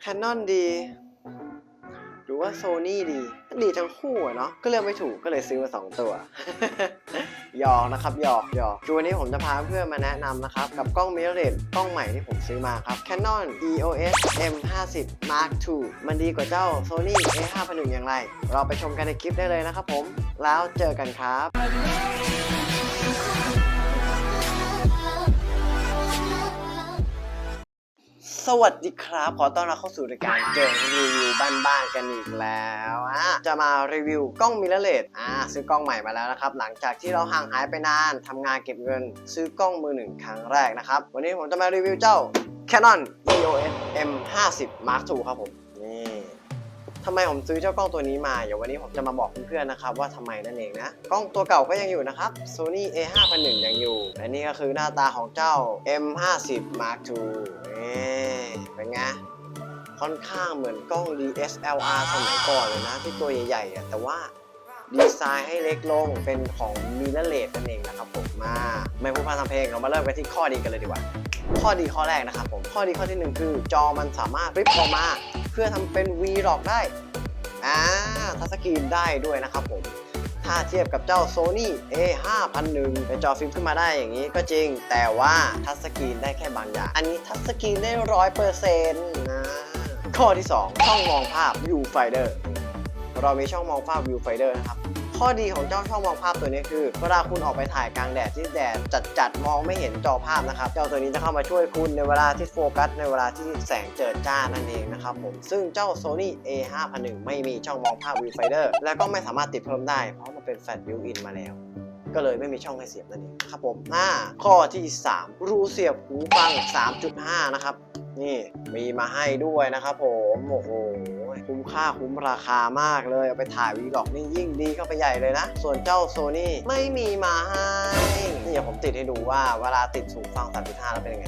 แคนนอนดี หรือว่าโซนี่ดี ดีทั้งคู่อะเนาะ ก็เลือกไม่ถูกก็เลยซื้อมาสองตัว หยอกนะครับหยอกหยอกคือวันนี้ผมจะพาเพื่อนมาแนะนำนะครับ กับกล้อง mirrorless กล้องใหม่ที่ผมซื้อมาครับ Canon EOS M50 Mark II มันดีกว่าเจ้า Sony A51 อย่างไร เราไปชมกันในคลิปได้เลยนะครับผม แล้วเจอกันครับ สวัสดีครับ ขอต้อนรับเข้าสู่รายการเกมรีวิวบ้านๆกันอีกแล้วอะจะมารีวิวกล้องมิเรเลสอ่าซื้อกล้องใหม่มาแล้วนะครับ หลังจากที่เราห่างหายไปนานทำงานเก็บเงิน ซื้อกล้องมือหนึ่งครั้งแรกนะครับ วันนี้ผมจะมารีวิวเจ้า Canon EOS M50 Mark II ครับผม ทำไมผมซื้อเจ้ากล้องตัวนี้มาเดี๋ยววันนี้ผมจะมาบอกเพื่อนๆนะครับว่าทำไมนั่นเองนะ กล้องตัวเก่าก็ยังอยู่นะครับ Sony A5101 ยังอยู่และนี่ก็คือหน้าตาของเจ้า M50 Mark II นี่เป็นไงค่อนข้างเหมือนกล้อง DSLR สมัยก่อนเลยนะ ที่ตัวใหญ่ๆแต่ว่าดีไซน์ให้เล็กลงเป็นของ mirrorless นั่นเองนะครับผมมาไม่พูดพาทำเพลงเรามาเริ่มกันที่ข้อดีกันเลยดีกว่า ข้อดีข้อแรกนะครับผมข้อดีข้อที่หนึ่งคือจอมันสามารถฟลิปออกมา พื่อทำเป็น Vlog ได้อ่าทัชสกรีนได้ด้วยนะครับผมถ้าเทียบกับเจ้า Sony A5001 เป็นจอฟิล์มขึ้นมาได้อย่างนี้ก็จริง แต่ว่าทัชสกรีนได้แค่บางอย่าง อันนี้ทัชสกรีนได้ร้อยเปอร์เซ็นต์นะข้อที่2ช่องมองภาพ Viewfinder เรามีช่องมองภาพ Viewfinder นะครับ ข้อดีของเจ้าช่องมองภาพตัวนี้คือ เวลาคุณออกไปถ่ายกลางแดดที่แดดจัดๆมองไม่เห็นจอภาพนะครับ เจ้าตัวนี้จะเข้ามาช่วยคุณในเวลาที่โฟกัส ในเวลาที่แสงเจิดจ้านั่นเองนะครับผม ซึ่งเจ้า Sony A 5 0 1ไม่มีช่องมองภาพ Viewfinder และก็ไม่สามารถติดเพิ่มได้ เพราะมันเป็นแฟลชบิวอินมาแล้วก็เลยไม่มีช่องให้เสียบนั่นเองครับผมอ่าข้อที่ 3 รูเสียบหูฟัง 3.5 นะครับ นี่มีมาให้ด้วยนะครับผมโอ้โหคุ้มค่าคุ้มราคามากเลยเอาไปถ่ายวีล็อกนี่ยิ่งดีเข้าไปใหญ่เลยนะ ส่วนเจ้าโซนี่ไม่มีมาให้นี่เดี๋ยวผมติดให้ดูว่าเวลาติดหูฟัง 3.5 แล้วเป็นยังไง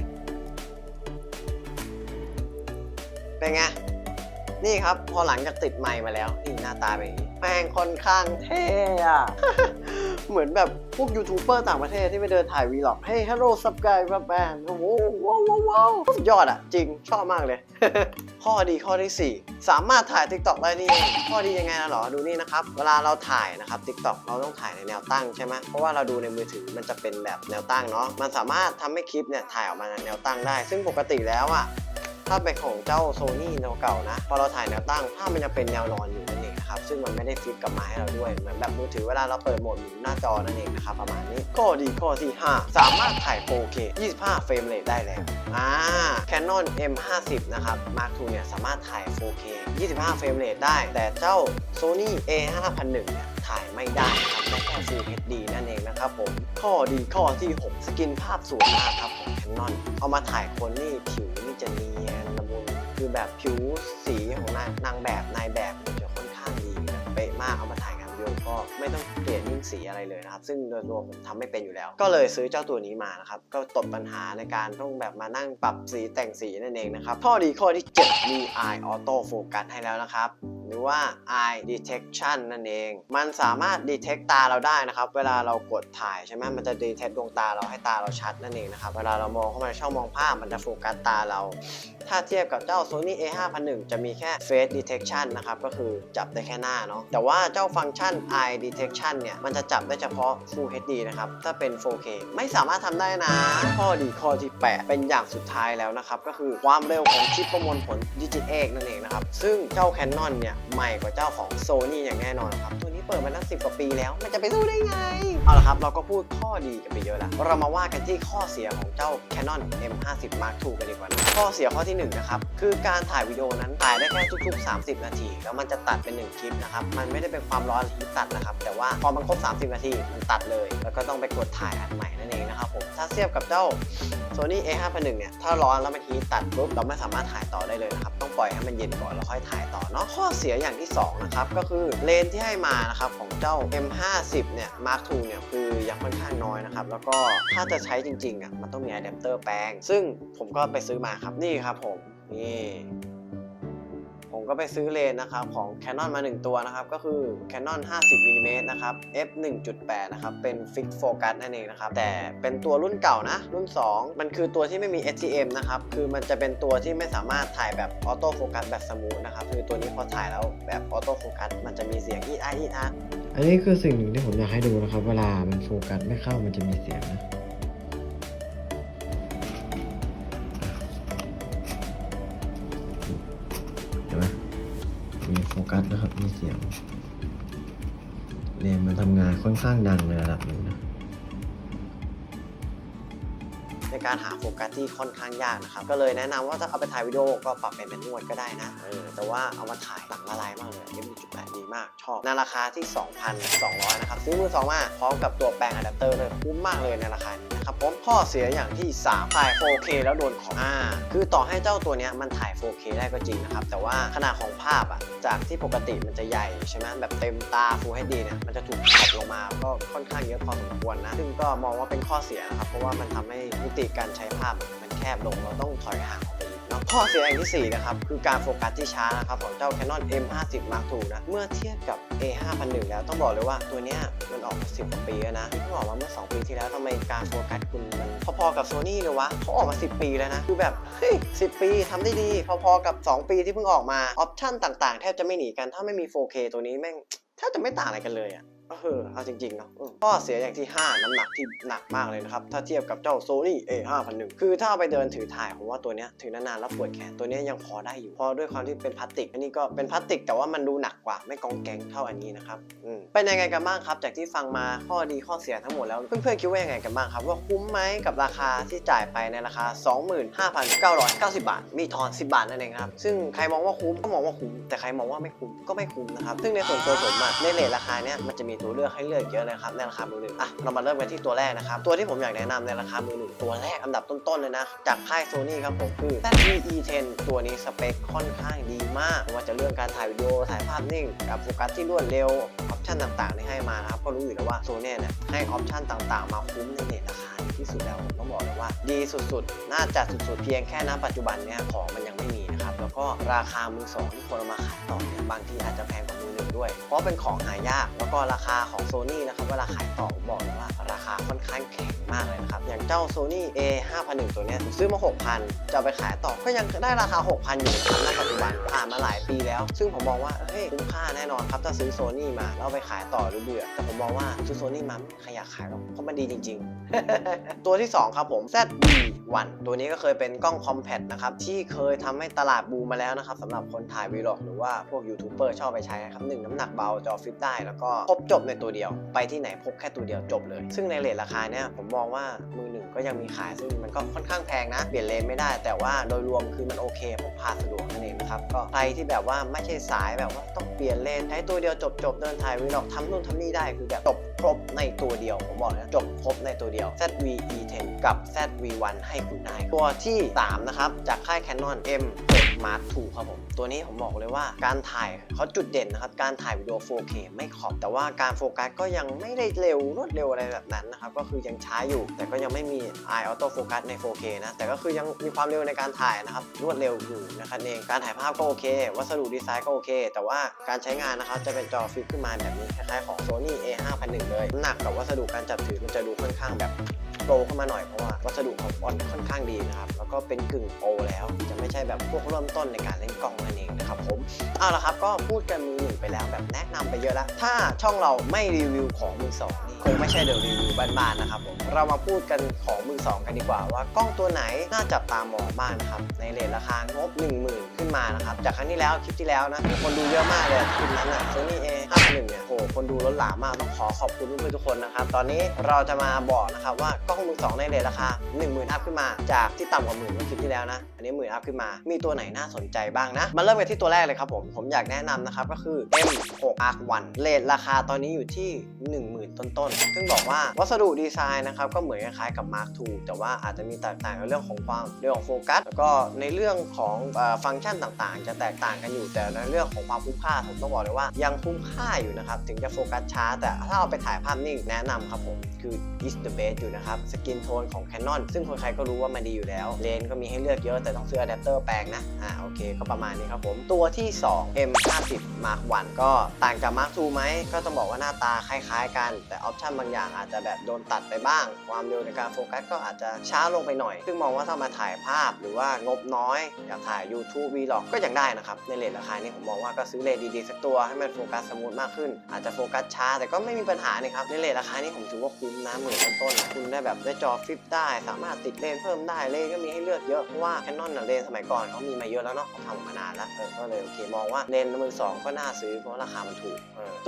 เป็นไง นี่ครับ พอหลังจากติดไมค์มาแล้ว นี่หน้าตาเป็นอย่างนี้แม่งค่อนข้างเท่อะเหมือนแบบพวกยูทูบเบอร์ต่างประเทศที่ไปเดินถ่ายวีล็อกเฮ้ยฮัลโหลซับไกด์แบนโอ้โหว้าวว้าวว้าวสุดยอดอะจริงชอบมากเลย ข้อดีข้อที่ 4 สามารถถ่าย TikTok ได้นี่ข้อดียังไงนะหรอดูนี่นะครับ เวลาเราถ่ายนะครับ TikTok เราต้องถ่ายในแนวตั้งใช่ไหมเพราะว่าเราดูในมือถือมันจะเป็นแบบแนวตั้งเนาะมันสามารถทำให้คลิปเนี่ยถ่ายออกมาในแนวตั้งได้ ซึ่งปกติแล้วอะ ถ้าเป็นของเจ้าโซนี่แนวเก่านะ พอเราถ่ายแนวตั้งภาพมันจะเป็นแนวนอนอยู่นั่นเองนะครับซึ่งมันไม่ได้ฟิตกลับมาให้เราด้วย เหมือนแบบมือถือเวลาเราเปิดโหมดหมุนหน้าจอนั่นเองนะครับประมาณนี้ข้อดีข้อที่ 5 สามารถถ่าย 4K 25 เฟรมเรทได้แล้วอ่า Canon M50 นะครับ Mark II เนี่ยสามารถถ่าย 4K 25 เฟรมเรทได้ แต่เจ้า Sony A5001 เนี่ย ถ่ายไม่ได้ครับได้แค่ Full HD นั่นเองนะครับผม ข้อดีข้อที่ 6 สกินภาพสวยมากครับของ Canon เอามาถ่ายคนนี่ผิวนี่จะเนียนละมุนคือแบบผิวสีของนางนางแบบนายแบบเนี่ยจะค่อนข้างดีแบบเป๊ะมากเอามาถ่ายงานวิดีโอก็ไม่ต้องเปลี่ยนยิ่งสีอะไรเลยนะครับ ซึ่งโดยตัวผมทำไม่เป็นอยู่แล้ว ก็เลยซื้อเจ้าตัวนี้มานะครับ ก็ตบปัญหาในการต้องแบบมานั่งปรับสีแต่งสีนั่นเองนะครับ ข้อดีข้อที่ 7 มี Eye Auto Focus ให้แล้วนะครับ หรือว่า eye detection นั่นเอง มันสามารถ detect ตาเราได้นะครับ เวลาเรากดถ่ายใช่ไหมมันจะ detect ดวงตาเราให้ตาเราชัดนั่นเองนะครับ เวลาเรามองเข้ามาในช่องมองภาพมันจะโฟกัสตาเรา ถ้าเทียบกับเจ้า Sony A5001 จะมีแค่ face detection นะครับ ก็คือจับได้แค่หน้าเนาะ แต่ว่าเจ้าฟังก์ชัน eye detection เนี่ย มันจะจับได้เฉพาะ Full HD นะครับ ถ้าเป็น 4K ไม่สามารถทำได้นะ ข้อดีข้อที่ 8 เป็นอย่างสุดท้ายแล้วนะครับ ก็คือความเร็วของชิปประมวลผลดิจิตเอกนั่นเองนะครับ ซึ่งเจ้า Canon เนี่ยใหม่กว่าเจ้าของ Sony อย่างแน่นอนครับตัวนี้ เปิดมาตั้ง10กว่าปีแล้ว มันจะไปสู้ได้ไง เอาละครับ เราก็พูดข้อดีกันไปเยอะแล้ว เรามาว่ากันที่ข้อเสียของเจ้า Canon M50 Mark II กันดีกว่านะข้อเสียข้อที่1นนะครับคือการถ่ายวิดีโอนั้นถ่ายได้แค่ทุกๆ 30 นาที แล้วมันจะตัดเป็น 1 คลิปนะครับ มันไม่ได้เป็นความร้อนที่ตัดนะครับ แต่ว่าพอมันครบ 30 นาทีมันตัดเลย แล้วก็ต้องไปกดถ่ายอันใหม่นั่นเองนะครับผมถ้าเทียบกับเจ้า Sony A501 เนี่ยถ้าร้อนแล้วมันฮีทตัดปุ๊บเราไม่สามารถถ่ายต่อได้เลยนะครับต้องปล่อยให้มันเย็นก่อนแล้วค่อยถ่ายต่อเนาะข้อเสียอย่างที่2นะครับก็คือเลนที่ให้มานะครับของเจ้า M50 เนี่ย Mark II เนี่ยคือยังค่อนข้างน้อยนะครับ แล้วก็ถ้าจะใช้จริงๆอะมันต้องมีอะแดปเตอร์แปลง ซึ่งผมก็ไปซื้อมาครับนี่ครับผมนี่ ก็ไปซื้อเลนนะครับของ Canon มา 1 ตัวนะครับ ก็คือ Canon 50 mm นะครับ f 1.8นะครับ เป็น Fix Focus นั่นเองนะครับ แต่เป็นตัวรุ่นเก่านะ รุ่น 2 มันคือตัวที่ไม่มี STM นะครับ คือมันจะเป็นตัวที่ไม่สามารถถ่ายแบบออโต้โฟกัสแบบสมูทนะครับ คือตัวนี้พอถ่ายแล้วแบบออโต้โฟกัสมันจะมีเสียงอีอาร์อีอาร์อันนี้คือสิ่งหนึ่งที่ผมอยากให้ดูนะครับ เวลามันโฟกัสไม่เข้ามันจะมีเสียงนะ ฟกัสนะครับ มีเสียงเรียนมันทำงานค่อนข้างดังในระดับหนึ่งนะในการหาโฟกัสที่ค่อนข้างยากนะครับ ก็เลยแนะนำว่าถ้าเอาไปถ่ายวิดีโอก็ปรับเป็นแมนนวลก็ได้นะเออแต่ว่าเอามาถ่ายหลังละลายมากเลย f1.8 ดีมาก ชอบในราคาที่ 2,200 นะครับ ซื้อมือสองมาพร้อมกับตัวแปลงอะแดปเตอร์เลยคุ้มมากเลยในราคานี้ นะครับผมข้อเสียอย่างที่ 3 ถ่าย 4K แล้วโดนของอ่าคือต่อให้เจ้าตัวเนี้ยมันถ่าย 4K ได้ก็จริงนะครับ แต่ว่าขนาดของภาพอะจากที่ปกติมันจะใหญ่ใช่ไหมแบบเต็มตา Full HD เนี่ยมันจะถูกขับลงมาก็ค่อนข้างเยอะพอสมควรนะ ซึ่งก็มองว่าเป็นข้อเสียนะครับ เพราะว่ามันทำให้มิติการใช้ภาพมันแคบลงเราต้องถอยห่างออก ข้อเสียอย่างที่ 4 นะครับ คือการโฟกัสที่ช้านะครับของเจ้า Canon M50 Mark II นะ เมื่อเทียบกับ A5001 แล้วต้องบอกเลยว่าตัวเนี้ยมันออกมา 10 กว่าปีแล้วนะเพิ่งออกมาเมื่อ 2 ปีที่แล้วทำไมการโฟกัสคุณมันพอๆกับ Sony เลยวะเขาออกมา 10 ปีแล้วนะ คือแบบเฮ้ย10 ปีทำได้ดี พอๆกับ 2 ปีที่เพิ่งออกมาออปชั่นต่างๆ แทบจะไม่หนีกันถ้าไม่มี 4K ตัวนี้แม่งแทบจะไม่ต่างอะไรกันเลยอะ เออเอาจริงๆเนาะข้อเสียอย่างที่ 5 น้ำหนักที่หนักมากเลยนะครับ ถ้าเทียบกับเจ้า Sony A5001 คือถ้าไปเดินถือถ่ายผมว่าตัวเนี้ยถือนานๆแล้วปวดแขนตัวเนี้ยยังพอได้อยู่เพราะด้วยความที่เป็นพลาสติก อันนี้ก็เป็นพลาสติกแต่ว่ามันดูหนักกว่าไม่กองแกงเท่าอันนี้นะครับอืมเป็นยังไงกันบ้างครับ จากที่ฟังมาข้อดีข้อเสียทั้งหมดแล้วเพื่อนๆคิดว่ายังไงกันบ้างครับ ว่าคุ้มไหมกับราคาที่จ่ายไปในราคา 25,990 บาท มีทอน 10 บาทนั่นเองครับซึ่งใครมองว่าคุ้มก็มองว่าคุ้มแต่ใครมองว่าไม่คุ้มก็ไม่คุ้มนะครับซึ่งในส่วนตัวผมอะในเลทราคาเนี้ยมันจะมีตัวเลือกให้เลือกเยอะเลยครับในราคามือหนึ่งอะเรามาเริ่มกันที่ตัวแรกนะครับตัวที่ผมอยากแนะนำในราคามือหนึ่งตัวแรกอันดับต้นๆเลยนะจากค่ายโซนี่ครับผมคือ ZV-E10 ตัวนี้สเปคค่อนข้างดีมากไม่ว่าจะเรื่องการถ่ายวิดีโอถ่ายภาพนิ่งกับโฟกัสที่รวดเร็วออปชั่นต่างๆที่ให้มานะครับก็รู้อยู่แล้วว่าโซนี่เนี่ยให้ออปชั่นต่างๆ มาคุ้มในเลทราคาที่สุดแล้วผมต้องบอกเลยว่า ดีสุดๆ น่าจะสุดๆ เพียงแค่ณปัจจุบันเนี่ยของมันยังไม่มี แล้วก็ราคามือสองที่คนเอามาขายต่อเนี่ยบางทีอาจจะแพงกว่ามือหนึ่งด้วย เพราะเป็นของหายากแล้วก็ราคาของโซนี่นะครับเวลาขายต่อผมบอกเลยว่าราคาค่อนข้างแข็งมากเลยนะครับ อย่างเจ้า Sony A 5 0 0ตัวเนี้ยผมซื้อมา 6,000 จะเอาไปขายต่อก็ยังได้ราคา 6,000 อยู่นะครับณปัจจุบันผ่านมาหลายปีแล้ว ซึ่งผมมองว่าเฮ้ยคุ้มค่าแน่นอนครับ ถ้าซื้อโซนี่มาแล้วเอาไปขายต่อหรือเบื่อ แต่ผมมองว่าซื้อโซนี่มาไม่มีใครอยากขายหรอกเพราะมันดีจริง ๆ ตัวที่ 2 ครับผม ZV-1 ตัวนี้ก็เคยเป็นกล้องคอมแพคนะครับที่เคยทำให้ตลาดบูมมาแล้วนะครับสำหรับคนถ่ายวีล็อกหรือว่าพวกยูทูบเบอร์ชอบไปใช้นะครับหนึ่งน้ำหนักเบาจอฟลิปได้แล้วก็ครบจบในตัวเดียว ไปที่ไหนพกแค่ตัวเดียวจบเลย ซึ่งในเรทราคาเนี่ยผมมองว่ามือหนึ่งก็ยังมีขายซึ่งมันก็ค่อนข้างแพงนะ เปลี่ยนเลนไม่ได้ แต่ว่าโดยรวมคือมันโอเคพกพาสะดวกนั่นเองนะครับก็ใครที่แบบว่าไม่ใช่สายแบบว่าต้องเปลี่ยนเลนใช้ตัวเดียวจบจบเดินถ่ายวีล็อกทำนู่นทำนี่ได้คือแบบจบครบในตัวเดียวผมบอกเลยนะจบครบในตัวเดียว ZV-E10 กับ ZV-1 ให้คุณได้ ตัวที่ 3 นะครับ จากค่าย Canon M6 Mark II ครับผม ตัวนี้ผมบอกเลยว่าการถ่ายเขาจุดเด่นนะครับ การถ่ายวิดีโอ 4K ไม่ขอบ แต่ว่าการโฟกัสก็ยังไม่ได้เร็วรวดเร็วอะไรแบบนั้นนะครับ ก็คือยังช้าอยู่ แต่ก็ยังไม่มี Eye Auto Focus ใน 4K นะ แต่ก็คือยังมีความเร็วในการถ่ายนะครับ รวดเร็วอยู่นะครับเอง การถ่ายภาพก็โอเค วัสดุดีไซน์ก็โอเค แต่ว่าการใช้งานนะครับ จะเป็นจอฟิปขึ้นมาแบบนี้ คล้ายๆของ Sony A5001 เลยน้ำหนักกับวัสดุการจับถือมันจะดูค่อนข้างแบบ โปรเข้ามาหน่อยเพราะว่าวัสดุของบอลค่อนข้างดีนะครับแล้วก็เป็นกึ่งโปรแล้ว จะไม่ใช่แบบพวกเริ่มต้นในการเล่นกล้องนั่นเองนะครับผมเอาละครับก็พูดกันมือหนึ่งไปแล้วแบบแนะนำไปเยอะแล้ว ถ้าช่องเราไม่รีวิวของมือสองนี่คงไม่ใช่เดอะรีวิวบ้านๆนะครับผมเรามาพูดกันของมือสองกันดีกว่าว่ากล้องตัวไหนน่าจับตามองบ้างนะครับในเรทราคางบ 10,000 ขึ้นมานะครับจากครั้งที่แล้วคลิปที่แล้วนะคนดูเยอะมากเลยคลิปนั้นอะ Sony A 51เนี่ยโหคนดูล้นหลามมากต้องขอขอบคุณเพื่อนๆทุกคนนะครับตอนนี้เราจะมาบอกนะครับว่ากล้องมือสองในเรทราคา 10,000 อัพขึ้นมา จากที่ต่ำกว่าหมื่นเมื่อคลิปที่แล้วนะ อันนี้หมื่นอัพขึ้นมา มีตัวไหนน่าสนใจบ้างนะ มาเริ่มกันที่ตัวแรกเลยครับผม ผมอยากแนะนำนะครับก็คือ M6 Arc 1เรทราคาตอนนี้อยู่ที่ 10,000 ต้นๆ ซึ่งบอกว่าวัสดุดีไซน์นะครับก็เหมือนคล้ายๆกับ Mark II แต่ว่าอาจจะมีแตกต่างในเรื่องของความเรื่องของโฟกัสแล้วก็ในเรื่องของอฟังก์ชันต่างๆ จะแตกต่างกันอยู่แต่ในเรื่องของความคุ้มค่าผมต้องบอกเลยว่ายังคุ้มค่าอยู่นะครับถึงจะโฟกัสช้า แต่ถ้าเอาไปถ่ายภาพนิ่งแนะนำครับผม คือ is the best อยู่นะครับสกินโทนของ Canon ซึ่งคนใครก็รู้ว่ามันดีอยู่แล้ว เลนส์ก็มีให้เลือกเยอะแต่ต้องซื้ออะแดปเตอร์แปลงนะ อ่าโอเค ก็ประมาณนี้ครับผม ตัวที่ 2 M50 Mark 1ก็ต่างจาก Mark 2ไหม ก็ต้องบอกว่าหน้าตาคล้ายๆกัน แต่ออปชันบางอย่างอาจจะแบบโดนตัดไปบ้าง ความเร็วในการโฟกัสก็อาจจะช้าลงไปหน่อย ซึ่งมองว่าถ้ามาถ่ายภาพหรือว่างบน้อย อยากถ่าย YouTube Vlog ก็ยังได้นะครับ ในเลนราคานี้ผมมองว่าก็ซื้อเลนดีๆสักตัวให้มันโฟกัสสมูทมากขึ้น อาจจะโฟกัสช้าแต่ก็ไม่มีปัญหานี่ครับในเลนราคานี้ผมถือว่าคุุ้มนะหมื่นต้นๆคุณได้แบบได้จอฟลิปได้ สามารถติดเลนเพิ่มได้เลนก็มีให้เลือกเยอะเพราะว่า Canon น่ะเลนสมัยก่อนเขามีมาเยอะแล้วเนาะเขาทำมานานแล้วเออก็เลยโอเคมองว่าเลนมือสองก็น่าซื้อเพราะราคามันถูก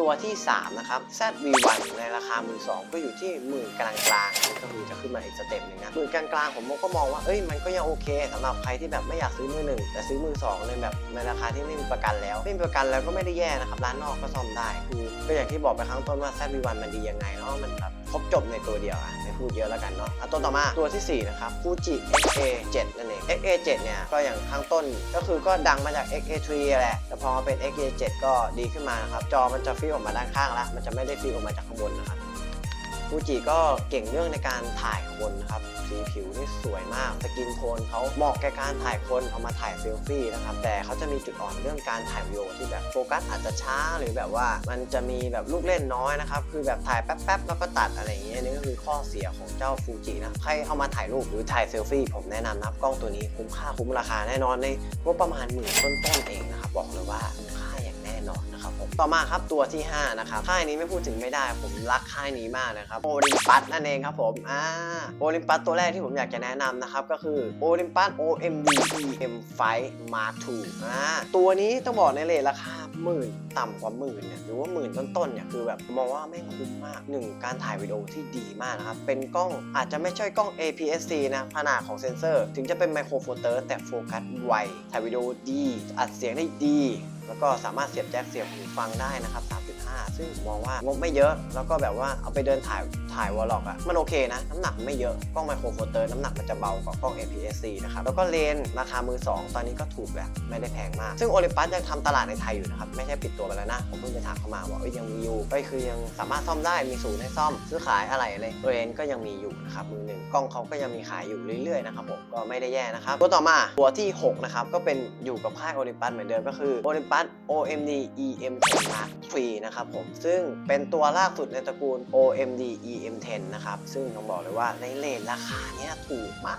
ตัวที่สามนะครับ ZV1 ในราคามือสองก็อยู่ที่หมื่นกลางๆก็คือจะขึ้นมาอีกสเต็ปหนึงนะหมื่นกลางๆผมก็มองว่าเอ้ยมันก็ยังโอเคสำหรับใครที่แบบไม่อยากซื้อมือหนึ่งแต่ซื้อมือสองเลยแบบในราคาที่ไม่มีประกันแล้วไม่มีประกันแล้วก็ไม่ได้แย่นะครับร้านนอกก็ซ่อมได้คือก็อย่างที่บอกไปครั้งต้นว่า ZV1 มันดียังไงเนาะมันแบบ ครบจบในตัวเดียวอะไม่พูดเยอะแล้วกันเนาะอะตัวต่อมาตัวที่สี่นะครับ Fuji XA7 นั่นเอง XA7 เนี่ยก็อย่างข้างต้นก็คือก็ดังมาจาก XA3 แหละ แต่พอมาเป็น XA7 ก็ดีขึ้นมานะครับ จอมันจะฟิลออกมาด้านข้างแล้วมันจะไม่ได้ฟิลออกมาจากข้างบนนะครับ ฟูจิก็เก่งเรื่องในการถ่ายคนนะครับสีผิวนี่สวยมากสกินโทนเขาเหมาะแก่การถ่ายคนเอามาถ่ายเซลฟี่นะครับแต่เขาจะมีจุดอ่อนเรื่องการถ่ายวิดีโอที่แบบโฟกัสอาจจะช้าหรือแบบว่ามันจะมีแบบลูกเล่นน้อยนะครับคือแบบถ่ายแป๊บๆแล้วก็ตัดอะไรอย่างเงี้ยนี่ก็คือข้อเสียของเจ้าฟูจินะใครเอามาถ่ายรูปหรือถ่ายเซลฟี่ผมแนะนำนะครับกล้องตัวนี้คุ้มค่าคุ้มราคาแน่นอนในงบประมาณหมื่นต้นๆเองนะครับบอกเลยว่า ต่อมาครับตัวที่ 5 นะครับ ค่ายนี้ไม่พูดถึงไม่ได้ ผมรักค่ายนี้มากนะครับโอลิมปัสนั่นเองครับผมอ่าโอลิมปัสตัวแรกที่ผมอยากจะแนะนำนะครับ ก็คือโอลิมปัส OMD EM5 Mark II อ่าตัวนี้ต้องบอกในเลทราคาหมื่นต่ำกว่าหมื่นเนี่ยหรือว่าหมื่นต้นๆเนี่ยคือแบบมองว่าไม่งคุ้มมากหนึ่งการถ่ายวิดีโอที่ดีมากนะครับ เป็นกล้องอาจจะไม่ใช่กล้อง APS-C นะขนาดของเซนเซอร์ ถึงจะเป็นไมโครโฟเตอร์แต่โฟกัสไวถ่ายวิดีโอดี อัดเสียงได้ดี แล้วก็สามารถเสียบแจ็คเสียบหูฟังได้นะครับ 3.5 ซึ่งผมมองว่างบไม่เยอะ แล้วก็แบบว่าเอาไปเดินถ่ายถ่ายวอลล็อกอะมันโอเคนะ น้ำหนักไม่เยอะ กล้องไมโครโฟเตอร์น้ำหนักมันจะเบากว่ากล้อง APS-C นะครับ แล้วก็เลนราคามือ 2 ตอนนี้ก็ถูกแบบไม่ได้แพงมาก ซึ่งโอลิปัสยังทำตลาดในไทยอยู่นะครับ ไม่ใช่ปิดตัวไปแล้วนะ ผมเพิ่งจะถามเข้ามาว่าเอ้ยยังมีอยู่ก็คือยังสามารถซ่อมได้มีศูนย์ให้ซ่อมซื้อขายอะไรอะไรเลนก็ยังมีอยู่นะครับมือหนึ่ง กล้องเขาก็ยังมีขายอยู่เรื่อยๆนะครับผมก็ไม่ได้แย่นะครับตัวต่อมาตัวที่ 6 นะครับ ก็เป็นอยู่กับค่ายโอลิมปัสเหมือนเดิมก็คือโอลิมปัส OMD EM10 Mark III นะครับผมซึ่งเป็นตัวล่าสุดในตระกูล OMD EM10 นะครับซึ่งต้องบอกเลยว่าในเลทราคาเนี้ยถูกมาก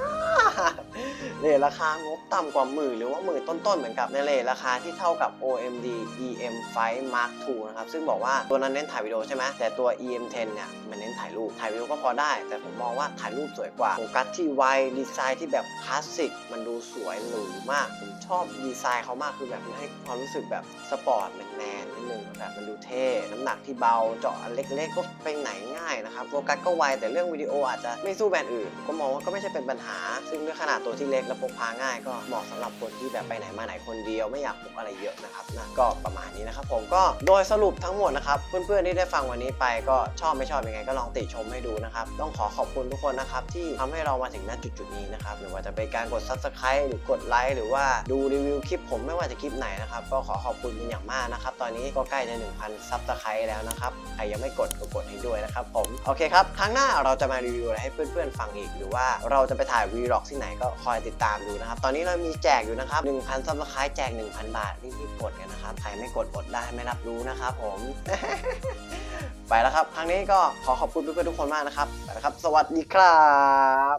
เลทราคางบต่ำกว่าหมื่นหรือว่าหมื่นต้นๆ เหมือนกับในเลทราคาที่เท่ากับ OMD EM5 Mark II นะครับ ซึ่งบอกว่าตัวนั้นเน้นถ่ายวิดีโอใช่ไหมแต่ตัว EM10 เนี่ยมันเน้นถ่ายรูป ถ่ายวิดีโอก็พอได้ แต่ผมมองว่าถ่ายรูปสวยกว่า โฟกัสที่ไวดีไซน์ที่แบบคลาสสิก มันดูสวยหรูมาก ผมชอบดีไซน์เขามากคือแบบมันให้ความรู้สึกแบบสปอร์ตแมนๆนิดนึงแบบมันดูเท่ น้ำหนักที่เบาเจาะเล็กๆก็ไปไหนง่ายนะครับ โฟกัสก็ไวแต่เรื่องวิดีโออาจจะไม่สู้แบรนด์อื่น ก็มองว่าก็ไม่ใช่เป็นปัญหา ซึ่งด้วยขนาดตัวที่เล็กและพกพาง่าย ก็เหมาะสำหรับคนที่แบบไปไหนมาไหนคนเดียว ไม่อยากพกอะไรเยอะนะครับนะก็ประมาณนี้นะครับผมก็โดยสรุปทั้งหมดนะครับเพื่อนๆที่ได้ฟังวันนี้ไปก็ชอบไม่ชอบยังไงก็ลองติชมให้ดูนะครับต้องขอขอบคุณทุกคนนะครับที่ทำให้เรามาถึงณจุดๆนี้นะครับหรือว่าจะเป็นการกด subscribe หรือกดไลค์หรือว่าดูรีวิวคลิปผมไม่ว่าจะคลิปไหนนะครับก็ขอขอบคุณเป็นอย่างมากนะครับตอนนี้ก็ใกล้จะ1,000 subscribe แล้วนะครับใครยังไม่กดก็กดให้ด้วยนะครับผมโอเคครับครั้งหน้าเราจะมารีวิวอะไรให้เพื่อนๆฟังอีก หรือว่าเราจะไปถ่ายวีล็อกที่ไหนก็คอยติดตามดูนะครับ ตอนนี้เรามีแจกอยู่นะครับ 1,000 subscribe แจก 1,000 บาทรีบๆกดกันนะครับ ใครไม่กดอดได้ไม่รับรู้นะครับผม ไปแล้วครับ ครั้งนี้ก็ขอขอบคุณเพื่อนๆทุกคนมากนะครับไปแล้วครับ สวัสดีครับ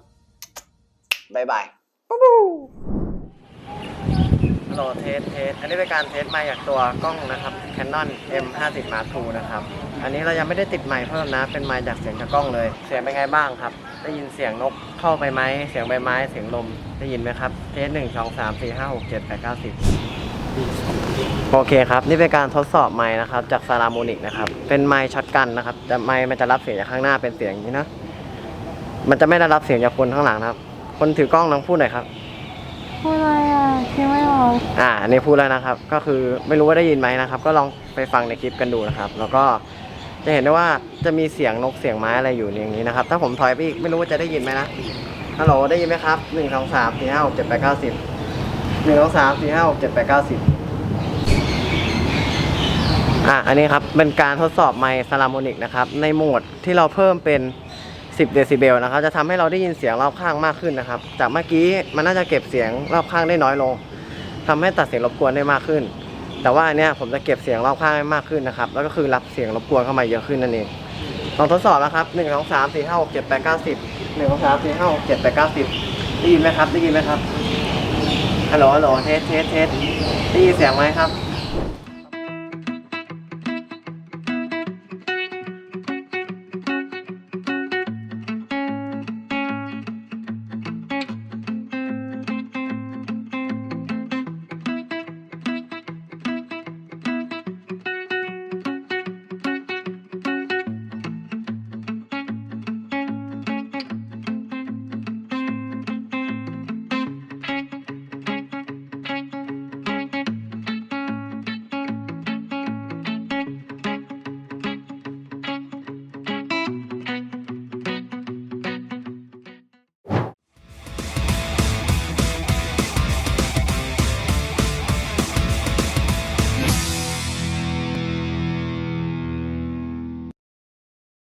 บ๊ายบายปุ๊บฮัลโหลเทสเทสอันนี้เป็นการเทสไมค์จากตัวกล้องนะครับ Canon M50 Mark II นะครับ อันนี้เรายังไม่ได้ติดไมค์เพิ่มนะ เป็นไมค์จากเสียงจากกล้องเลย เสียงเป็นไงบ้างครับ ได้ยินเสียงนกเข้าไปไหม เสียงใบไม้ เสียงลม ได้ยินไหมครับ เทสหนึ่งสองสามสี่ห้าหกเจ็ดแปดเก้าสิบโอเคครับ นี่เป็นการทดสอบไมค์นะครับจากซา r าม o นิกนะครับ เป็นไมค์ช็อตกันนะครับแต่ไมค์มันจะรับเสียงจากข้างหน้าเป็นเสียงอย่างนี้นะ มันจะไม่ได้รับเสียงจากคนข้างหลังนะครับ คนถือกล้องลองพูดหน่อยครับ พูดอะไรอะคิดไม่ออกอ่าอันนี้พูดแล้วนะครับ ก็คือไม่รู้ว่าได้ยินไหมนะครับ ก็ลองไปฟังในคลิปกันดูนะครับ แล้วก็ จะเห็นได้ว่าจะมีเสียงนกเสียงไม้อะไรอยู่อย่างนี้นะครับ ถ้าผมถอยไปอีกไม่รู้ว่าจะได้ยินไหมนะฮัลโหลได้ยินไหมครับหนึ่งสองสามสี่ห้าหกเจ็ดแปดเก้าสิบหนึ่งสองสามสี่ห้าหกเจ็ดแปดเก้าสิบอะอันนี้ครับเป็นการทดสอบไมค์ซาลาโมนิกนะครับในโหมดที่เราเพิ่มเป็น 10 เดซิเบลนะครับจะทำให้เราได้ยินเสียงรอบข้างมากขึ้นนะครับ จากเมื่อกี้มันน่าจะเก็บเสียงรอบข้างได้น้อยลงทำให้ตัดเสียงรบกวนได้มากขึ้น แต่ว่าเนี้ยผมจะเก็บเสียงรอบข้างให้มากขึ้นนะครับ แล้วก็คือรับเสียงรบกวนเข้ามาเยอะขึ้นนั่นเองลองทดสอบนะครับหนึ่งสองสามสี่ห้าหกเจ็ดแปดเก้าสิบหนึ่งสองสามสี่ห้าหกเจ็ดแปดเก้าสิบได้ยินไหมครับ ได้ยินไหมครับฮัลโหลฮัลโหลเทสเทสเทสได้ยินเสียงไหมครับ